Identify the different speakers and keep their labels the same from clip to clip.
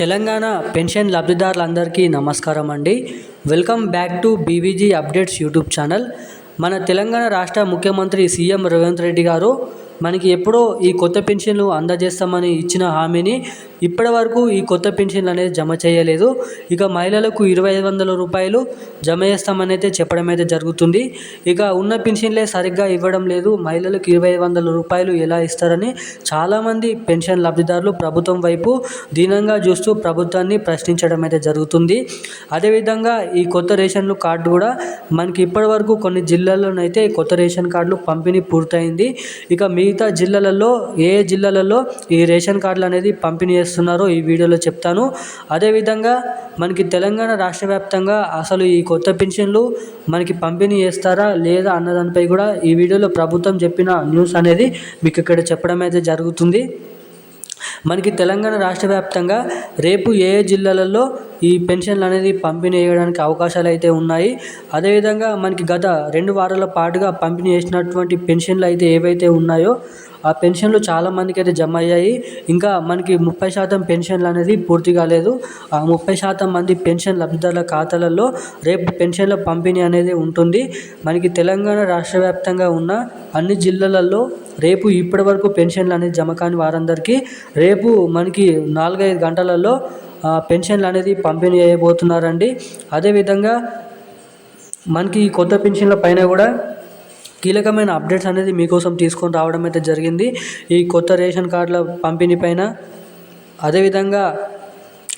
Speaker 1: Telangana pension లబ్ధిదారులందరికీ నమస్కారం అండి. Welcome back to BVG updates YouTube channel. మన తెలంగాణ రాష్ట్ర ముఖ్యమంత్రి సీఎం రేవంత్ రెడ్డి గారు మనకి ఎప్పుడో ఈ కొత్త పెన్షన్లు అందజేస్తామని ఇచ్చిన హామీని ఇప్పటి వరకు ఈ కొత్త పెన్షన్లు అనేది జమ చేయలేదు. ఇక మహిళలకు ఇరవై ఐదు వందల రూపాయలు జమ చేస్తామని అయితే చెప్పడం అయితే జరుగుతుంది. ఇక ఉన్న పెన్షన్లే సరిగ్గా ఇవ్వడం లేదు. మహిళలకు ఇరవై ఐదు వందల రూపాయలు ఎలా ఇస్తారని చాలామంది పెన్షన్ లబ్ధిదారులు ప్రభుత్వం వైపు దీనంగా చూస్తూ ప్రభుత్వాన్ని ప్రశ్నించడం అయితే జరుగుతుంది. అదేవిధంగా ఈ కొత్త రేషన్లు కార్డు కూడా మనకి ఇప్పటి వరకు కొన్ని జిల్లాల్లోనైతే కొత్త రేషన్ కార్డులు పంపిణీ పూర్తయింది. ఇక మిగతా జిల్లాలలో ఏ ఏ జిల్లాలలో ఈ రేషన్ కార్డులు అనేది పంపిణీ చేస్తున్నారో ఈ వీడియోలో చెప్తాను. అదేవిధంగా మనకి తెలంగాణ రాష్ట్ర వ్యాప్తంగా అసలు ఈ కొత్త పెన్షన్లు మనకి పంపిణీ చేస్తారా లేదా అన్నదానిపై కూడా ఈ వీడియోలో ప్రభుత్వం చెప్పిన న్యూస్ అనేది మీకు ఇక్కడ చెప్పడం అయితే జరుగుతుంది. మనకి తెలంగాణ రాష్ట్ర వ్యాప్తంగా రేపు ఏ ఏ జిల్లాలలో ఈ పెన్షన్లు అనేది పంపిణీ చేయడానికి అవకాశాలు అయితే ఉన్నాయి. అదేవిధంగా మనకి గత రెండు వారాల పాటుగా పంపిణీ చేసినటువంటి పెన్షన్లు అయితే ఏవైతే ఉన్నాయో ఆ పెన్షన్లు చాలా మందికి అయితే జమ అయ్యాయి. ఇంకా మనకి ముప్పై శాతం పెన్షన్లు అనేది పూర్తి కాలేదు. ఆ ముప్పై శాతం మంది పెన్షన్ లబ్ధిదారుల ఖాతాలలో రేపు పెన్షన్ల పంపిణీ అనేది ఉంటుంది. మనకి తెలంగాణ రాష్ట్ర వ్యాప్తంగా ఉన్న అన్ని జిల్లాలలో రేపు ఇప్పటి వరకు పెన్షన్లు అనేది జమ కాని వారందరికీ రేపు మనకి నాలుగైదు గంటలలో పెన్షన్లు అనేది పంపిణీ చేయబోతున్నారండి. అదేవిధంగా మనకి ఈ కొత్త పెన్షన్ల పైన కూడా కీలకమైన అప్డేట్స్ అనేది మీకోసం తీసుకొని రావడం అయితే జరిగింది. ఈ కొత్త రేషన్ కార్డుల పంపిణీ పైన అదేవిధంగా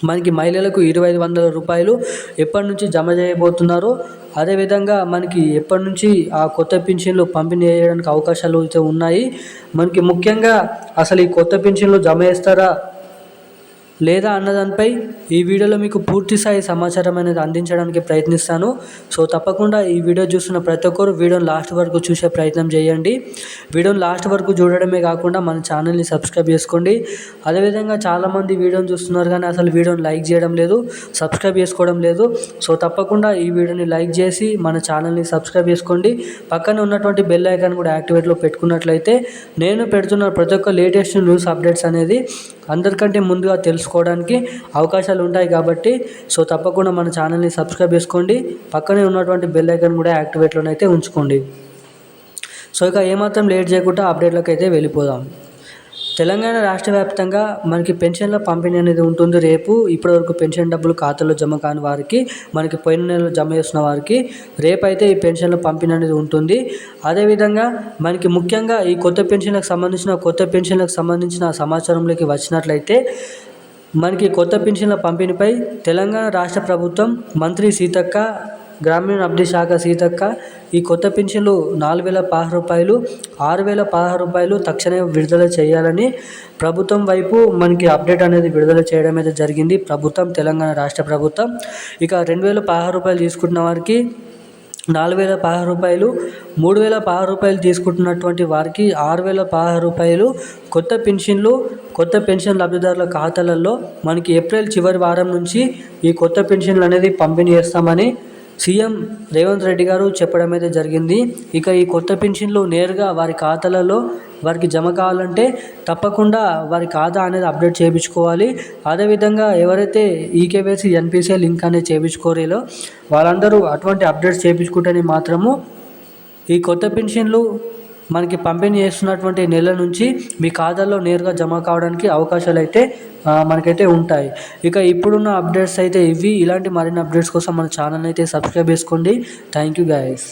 Speaker 1: మనకి మహిళలకు ఇరవై ఐదు వందల రూపాయలు ఎప్పటి నుంచి జమ చేయబోతున్నారో. అదేవిధంగా మనకి ఎప్పటి నుంచి ఆ కొత్త పింఛన్లు పంపిణీ చేయడానికి అవకాశాలు అయితే ఉన్నాయి. మనకి ముఖ్యంగా అసలు ఈ కొత్త పింఛన్లు జమ చేస్తారా లేదా అన్నదానిపై ఈ వీడియోలో మీకు పూర్తి స్థాయి సమాచారం అనేది అందించడానికి ప్రయత్నిస్తాను. సో తప్పకుండా ఈ వీడియో చూస్తున్న ప్రతి ఒక్కరు వీడియోని లాస్ట్ వరకు చూసే ప్రయత్నం చేయండి. వీడియోని లాస్ట్ వరకు చూడడమే కాకుండా మన ఛానల్ని సబ్స్క్రైబ్ చేసుకోండి. అదేవిధంగా చాలామంది వీడియోని చూస్తున్నారు కానీ అసలు వీడియోని లైక్ చేయడం లేదు సబ్స్క్రైబ్ చేసుకోవడం లేదు. సో తప్పకుండా ఈ వీడియోని లైక్ చేసి మన ఛానల్ని సబ్స్క్రైబ్ చేసుకోండి. పక్కన ఉన్నటువంటి బెల్ ఐకాన్ కూడా యాక్టివేట్లో పెట్టుకున్నట్లయితే నేను పెడుతున్న ప్రతి ఒక్క లేటెస్ట్ న్యూస్ అప్డేట్స్ అనేది అందరికంటే ముందుగా తెలుసుకోవడానికి అవకాశాలు ఉంటాయి కాబట్టి సో తప్పకుండా మన ఛానల్ని సబ్స్క్రైబ్ చేసుకోండి. పక్కనే ఉన్నటువంటి బెల్ ఐకాన్ కూడా యాక్టివేట్లోనైతే ఉంచుకోండి. సో ఇక ఏమాత్రం లేట్ చేయకుండా అప్డేట్లోకి అయితే వెళ్ళిపోదాం. తెలంగాణ రాష్ట్ర వ్యాప్తంగా మనకి పెన్షన్ల పంపిణీ అనేది ఉంటుంది. రేపు ఇప్పటివరకు పెన్షన్ డబ్బులు ఖాతాలో జమ కాని వారికి మనకి పోయిన నెలలో జమ చేసిన వారికి రేపు అయితే ఈ పెన్షన్ల పంపిణీ అనేది ఉంటుంది. అదేవిధంగా మనకి ముఖ్యంగా ఈ కొత్త పెన్షన్లకు సంబంధించిన కొత్త పెన్షన్లకు సంబంధించిన సమాచారంలోకి వచ్చినట్లయితే మనకి కొత్త పెన్షన్ల పంపిణీపై తెలంగాణ రాష్ట్ర ప్రభుత్వం మంత్రి సీతక్క గ్రామీణ శాఖ సీతక్క ఈ కొత్త పెన్షన్లు నాలుగు వేల పదహారు రూపాయలు ఆరు వేల పదహారు రూపాయలు తక్షణమే విడుదల చేయాలని ప్రభుత్వం వైపు మనకి అప్డేట్ అనేది విడుదల చేయడం అయితే జరిగింది. ప్రభుత్వం తెలంగాణ రాష్ట్ర ప్రభుత్వం. ఇక రెండు వేల పదహారు రూపాయలు తీసుకుంటున్న వారికి నాలుగు వేల పదహారు రూపాయలు మూడు వేల పదహారు రూపాయలు తీసుకుంటున్నటువంటి వారికి ఆరు వేల పదహారు రూపాయలు కొత్త పెన్షన్లు కొత్త పెన్షన్ లబ్ధిదారుల ఖాతాలలో మనకి ఏప్రిల్ చివరి వారం నుంచి ఈ కొత్త పెన్షన్లు అనేది పంపిణీ చేస్తామని సీఎం రేవంత్ రెడ్డి గారు చెప్పడం అయితే జరిగింది. ఇక ఈ కొత్త పెన్షన్లు నేరుగా వారి ఖాతాలలో వారికి జమ కావాలంటే తప్పకుండా వారి ఖాతా అనేది అప్డేట్ చేయించుకోవాలి. అదేవిధంగా ఎవరైతే ఈకేవైసీ ఎన్పిసిఐ లింక్ అనేది చేయించుకోరేలో వాళ్ళందరూ అటువంటి అప్డేట్స్ చేయించుకుంటేనే మాత్రము ఈ కొత్త పెన్షన్లు మనకి పంపిణీ చేస్తున్నటువంటి నెల నుంచి మీ ఖాతాలో నేరుగా జమ కావడానికి అవకాశాలు అయితే మనకైతే ఉంటాయి. ఇక ఇప్పుడున్న అప్డేట్స్ అయితే ఇవి. ఇలాంటి మరిన్ని అప్డేట్స్ కోసం మన ఛానల్ అయితే సబ్స్క్రైబ్ చేసుకోండి. Thank you guys